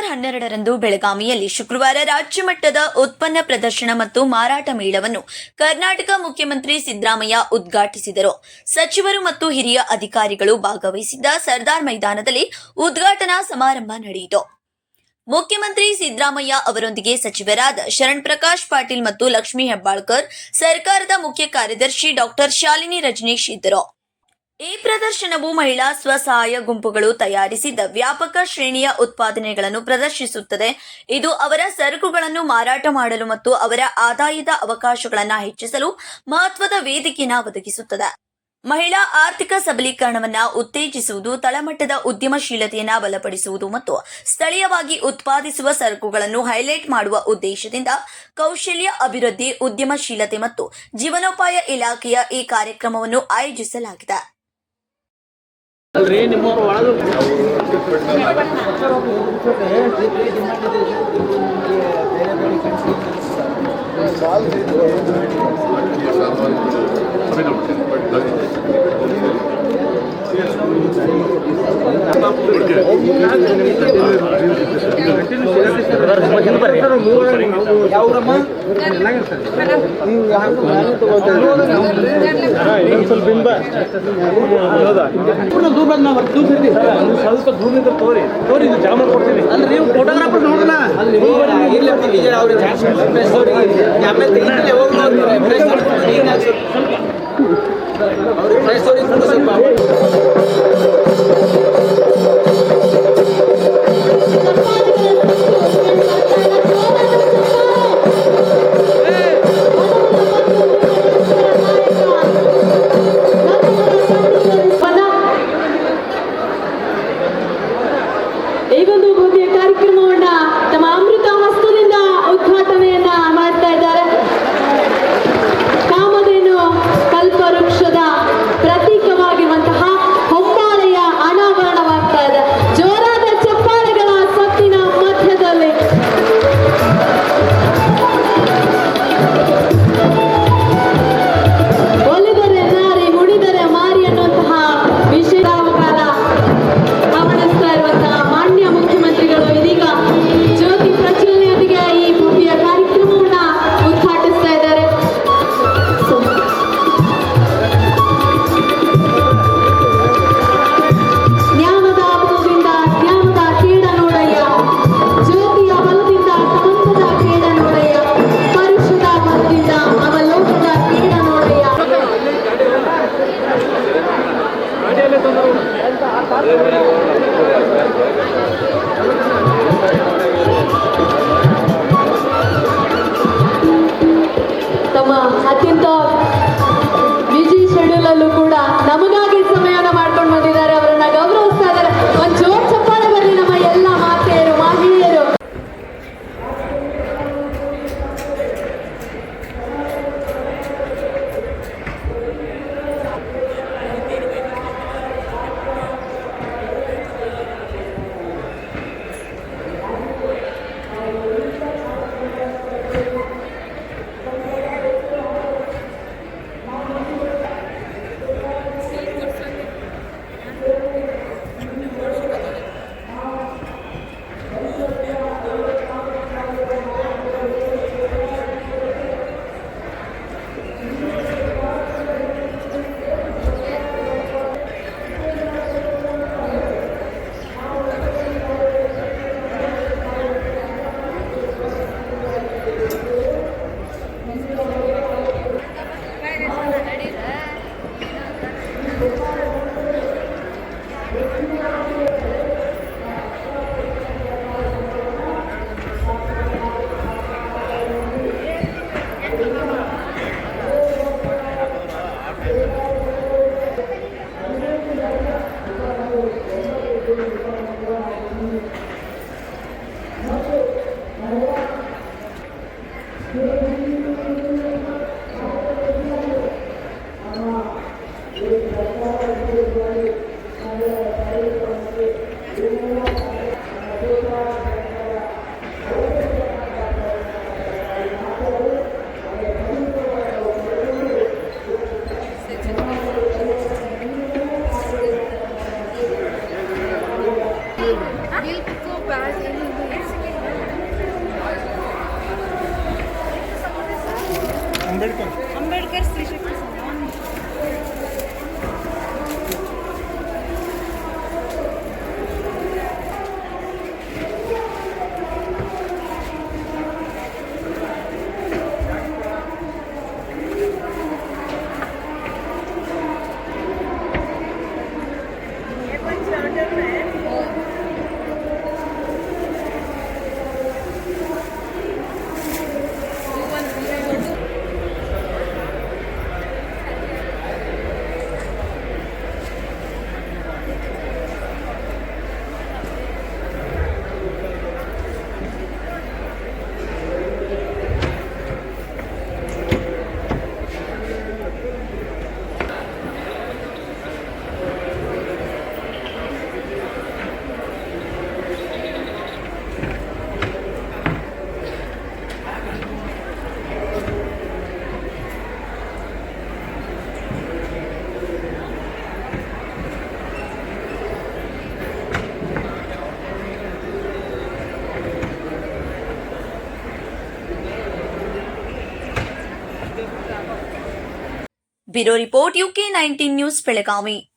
November ಹನ್ನೆರಡರಂದು ಬೆಳಗಾವಿಯಲ್ಲಿ ಶುಕ್ರವಾರ ರಾಜ್ಯ ಮಟ್ಟದ ಉತ್ಪನ್ನ ಪ್ರದರ್ಶನ ಮತ್ತು ಮಾರಾಟ ಮೇಳವನ್ನು ಕರ್ನಾಟಕ ಮುಖ್ಯಮಂತ್ರಿ ಸಿದ್ದರಾಮಯ್ಯ ಉದ್ಘಾಟಿಸಿದರು. ಸಚಿವರು ಮತ್ತು ಹಿರಿಯ ಅಧಿಕಾರಿಗಳು ಭಾಗವಹಿಸಿದ್ದ ಸರ್ದಾರ್ ಮೈದಾನದಲ್ಲಿ ಉದ್ಘಾಟನಾ ಸಮಾರಂಭ ನಡೆಯಿತು. ಮುಖ್ಯಮಂತ್ರಿ ಸಿದ್ದರಾಮಯ್ಯ ಅವರೊಂದಿಗೆ ಸಚಿವರಾದ ಶರಣ್ ಪ್ರಕಾಶ್ ಪಾಟೀಲ್ ಮತ್ತು ಲಕ್ಷ್ಮೀ ಹೆಬ್ಬಾಳ್ಕರ್, ಸರ್ಕಾರದ ಮುಖ್ಯ ಕಾರ್ಯದರ್ಶಿ ಡಾಕ್ಟರ್ ಶಾಲಿನಿ ರಜನೀಶ್ ಇದ್ದರು. ಈ ಪ್ರದರ್ಶನವು ಮಹಿಳಾ ಸ್ವಸಹಾಯ ಗುಂಪುಗಳು ತಯಾರಿಸಿದ ವ್ಯಾಪಕ ಶ್ರೇಣಿಯ ಉತ್ಪಾದನೆಗಳನ್ನು ಪ್ರದರ್ಶಿಸುತ್ತದೆ. ಇದು ಅವರ ಸರಕುಗಳನ್ನು ಮಾರಾಟ ಮಾಡಲು ಮತ್ತು ಅವರ ಆದಾಯದ ಅವಕಾಶಗಳನ್ನು ಹೆಚ್ಚಿಸಲು ಮಹತ್ವದ ವೇದಿಕೆಯನ್ನು ಒದಗಿಸುತ್ತದೆ. ಮಹಿಳಾ ಆರ್ಥಿಕ ಸಬಲೀಕರಣವನ್ನ ಉತ್ತೇಜಿಸುವುದು, ತಳಮಟ್ಟದ ಉದ್ಯಮಶೀಲತೆಯನ್ನ ಬಲಪಡಿಸುವುದು ಮತ್ತು ಸ್ಥಳೀಯವಾಗಿ ಉತ್ಪಾದಿಸುವ ಸರಕುಗಳನ್ನು ಹೈಲೈಟ್ ಮಾಡುವ ಉದ್ದೇಶದಿಂದ ಕೌಶಲ್ಯ ಅಭಿವೃದ್ಧಿ, ಉದ್ಯಮಶೀಲತೆ ಮತ್ತು ಜೀವನೋಪಾಯ ಇಲಾಖೆಯ ಈ ಕಾರ್ಯಕ್ರಮವನ್ನು ಆಯೋಜಿಸಲಾಗಿದೆ. ಅಲ್ರಿ ನಿಮ್ಮ ಒಳಗೆ? ಯಾವ್ರಮ್ಮ ಸ್ವಲ್ಪ ಬಿಂಬ ದೂರ ಬಂದ್ ನಾವು ದೂರ ಸ್ವಲ್ಪ ದೂರದಿಂದ ತೋರಿ ತೋರಿ ಇದು ಕೊಡ್ತೀನಿ ಅಂದ್ರೆ ನೀವು ಫೋಟೋಗ್ರಾಫರ್ ನೋಡೋಣ ಅಲ್ಲಿ ಅವ್ರಿಗೆ ಆಮೇಲೆ ಅವ್ರಿಗೆ ಸ್ವಲ್ಪ Ambedkar Ambedkar Shri bureau report UK 19 news Belagavi.